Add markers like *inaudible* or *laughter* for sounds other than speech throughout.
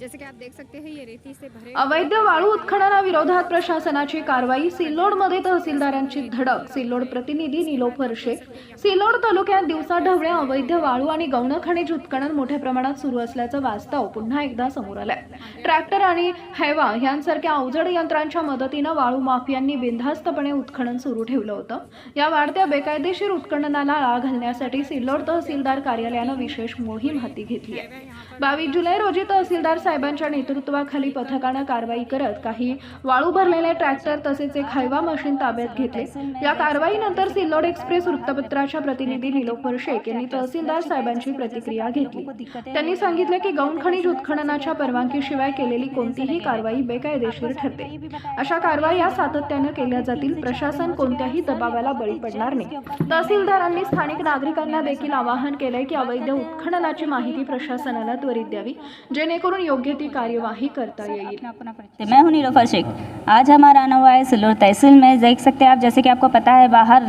जैसे कि आप देख सकते हैं ये रेती से भरे अवैध वाळू उत्खननाविरोधात प्रशासनाची कारवाई सिल्लोडमध्ये तहसीलदारांची धडक सिल्लोड प्रतिनिधी निलोफर शेख सिल्लोड तालुक्यात दिवसा ढवळे अवैध वाळू आणि गौण खनिज उत्खनन मोठ्या प्रमाणात सुरू असल्याचं वास्तव पुन्हा एकदा समोर आलंय. ट्रॅक्टर आणि हैवा यांसारख्या अवजड यंत्रांच्या मदतीनं वाळू माफियांनी बिनधास्तपणे उत्खनन सुरू ठेवलं होतं. या वाढत्या बेकायदेशीर उत्खननाला आळा घालण्यासाठी सिल्लोड तहसीलदार कार्यालयानं विशेष मोहीम हाती घेतली आहे. बावीस जुलै रोजी तहसीलदार साहेबांच्या नेतृत्वाखाली पथकानं कारवाई करत काही वाळू भरलेले ट्रॅक्टर तसेच एक हैवा मशीन ताब्यात घेतले. या कारवाईनंतर सिल्लोड एक्सप्रेस वृत्तपत्राच्या प्रतिनिधी निलोफर शेख यांनी तहसीलदार साहेबांची प्रतिक्रिया घेतली. त्यांनी सांगितलं की गौण खनिज उत्खननाच्या परवानगीशिवाय केलेली कोणतीही कारवाई बेकायदेशीर ठरते. अशा कारवाया सातत्यानं केल्या जातील. प्रशासन कोणत्याही दबावाला बळी पडणार नाही. तहसीलदारांनी स्थानिक नागरिकांना देखील आवाहन केलंय की अवैध उत्खननाची माहिती प्रशासनाला त्वरित द्यावी. जेणेकरून योग्य ती कार्यवाही करता परिचय. मैं हूँ नीलोफर शेख आज हमारा आना हुआ है सिल्लोड तहसील में। देख सकते हैं आप जैसे कि आपको पता है बाहर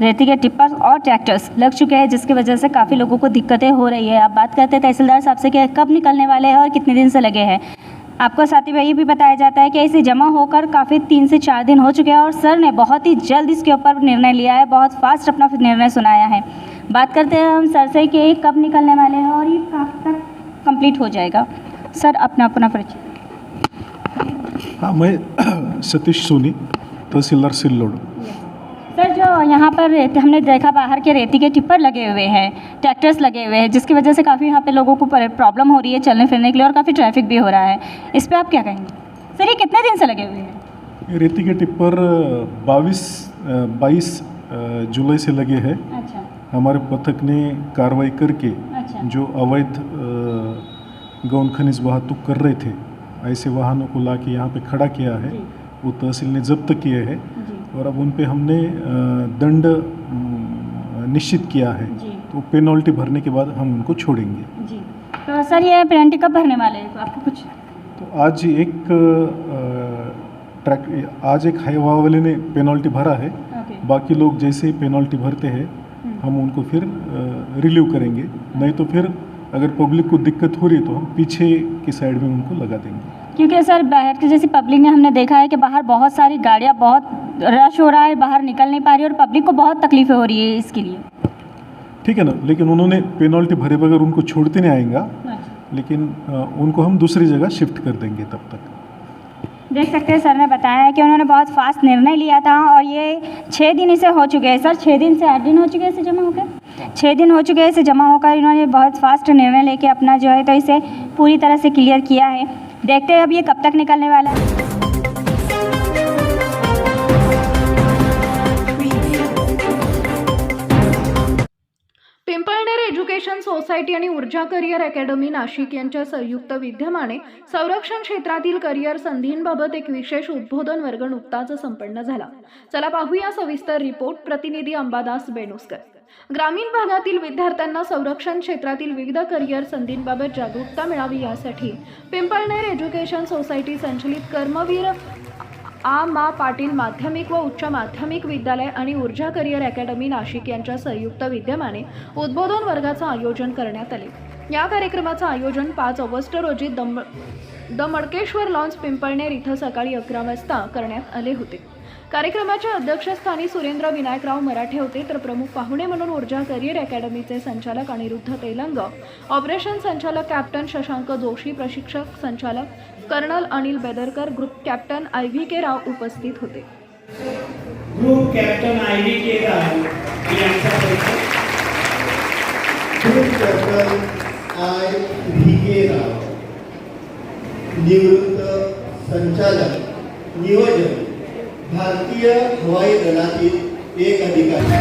रेती के टिप्पर और ट्रैक्टर्स लग चुके हैं जिसकी वजह से काफ़ी लोगों को दिक्कतें हो रही है। आप बात करते हैं तहसीलदार साहब से कि कब निकलने वाले हैं और कितने दिन से लगे हैं। आपको साथ ही वही भी बताया जाता है कि इसे जमा होकर काफ़ी तीन से चार दिन हो चुके हैं और सर ने बहुत ही जल्द इसके ऊपर निर्णय लिया है बहुत फास्ट अपना निर्णय सुनाया है। बात करते हैं हम सर से कि कब निकलने वाले हैं और ये कब तक कंप्लीट हो जाएगा। सर अपना अपना परिचय हाँ मैं *clears throat* सतीश सोनी तहसीलदार सिल्लोड। सर जो यहाँ पर रेत हमने देखा बाहर के रेती के टिप्पर लगे हुए हैं ट्रैक्टर्स लगे हुए हैं जिसकी वजह से काफ़ी यहाँ पे लोगों को प्रॉब्लम हो रही है चलने फिरने के लिए और काफ़ी ट्रैफ़िक भी हो रहा है। इस पर आप क्या कहेंगे? सर ये कितने दिन से लगे हुए हैं? रेती के टिप्पर बाईस बाईस जुलाई से लगे हैं। अच्छा। हमारे पथक ने कार्रवाई करके अच्छा। जो अवैध गौन खनिज वाहतुक कर रहे थे। ऐसे वाहनों को ला के यहाँ पर खड़ा किया है। वो तहसील ने जब्त किए हैं और अब उन पर हमने दंड निश्चित किया है। तो पेनल्टी भरने के बाद हम उनको छोड़ेंगे। जी। तो सर ये पेनल्टी कब भरने वाले हैं? आपको कुछ? तो आज एक ट्रैक आज एक हाईवा वाले ने पेनल्टी भरा है। बाकी लोग जैसे ही पेनल्टी भरते हैं हम उनको फिर रिलीव करेंगे। नहीं तो फिर अगर पब्लिक को दिक्कत हो रही है तो हम पीछे के साइड में उनको लगा देंगे। क्योंकि सर बाहर की जैसी पब्लिक ने हमने देखा है कि बाहर बहुत सारी गाड़ियाँ बहुत रश हो रहा है बाहर निकल नहीं पा रही और पब्लिक को बहुत तकलीफें हो रही है इसके लिए। ठीक है ना? लेकिन उन्होंने पेनल्टी भरे बगैर उनको छोड़ते नहीं आएगा। लेकिन उनको हम दूसरी जगह शिफ्ट कर देंगे तब तक। देख सकते हैं, सर ने बताया है कि उन्होंने बहुत फास्ट निर्णय लिया था और ये छः दिन इसे हो चुके हैं। सर छः दिन से आठ दिन हो चुके हैं इसे जमा होकर? छः दिन हो चुके हैं इसे जमा होकर, इन्होंने बहुत फास्ट निर्णय लेके अपना जो है तो इसे पूरी तरह से क्लियर किया है। देखते हैं अब ये कब तक निकलने वाला है। सोसायटी आणि ऊर्जा करिअर अकॅडमी नाशिक यांच्या संयुक्त विद्यमाने संरक्षण क्षेत्रातील करिअर संधींबाबत एक विशेष उद्बोधन वर्ग नुकताच संपन्न झाला. चला पाहूया सविस्तर रिपोर्ट. प्रतिनिधी अंबादास बेणुसकर ग्रामीण भागातील विद्यार्थ्यांना संरक्षण क्षेत्रातील विविध करिअर संधींबाबत जागरूकता मिळावी यासाठी पिंपळनेर एज्युकेशन सोसायटी संचलित कर्मवीर आ मा पाटील माध्यमिक व उच्च माध्यमिक विद्यालय आणि ऊर्जा करिअर अकॅडमी नाशिक यांच्या संयुक्त विद्यमाने उद्बोधन वर्गाचं आयोजन करण्यात आले. या कार्यक्रमाचं आयोजन पाच ऑगस्ट रोजी दम द मडकेश्वर लॉन्स पिंपळनेर इथं सकाळी अकरा वाजता करण्यात आले होते. कार्यक्रमाच्या अध्यक्षस्थानी सुरेंद्र विनायकराव मराठे होते तर प्रमुख पाहुणे म्हणून ऊर्जा करिअर अकॅडमीचे संचालक अनिरुद्ध तेलंग ऑपरेशन संचालक कॅप्टन शशांक जोशी प्रशिक्षक संचालक colonel Anil Bedarkar group captain I V K Rao उपस्थित होते. Group captain I V K Rao यांचा परिचय. Group captain I V K Rao निवृत्त संचालक नियोजन भारतीय हवाई दलातील एक अधिकारी.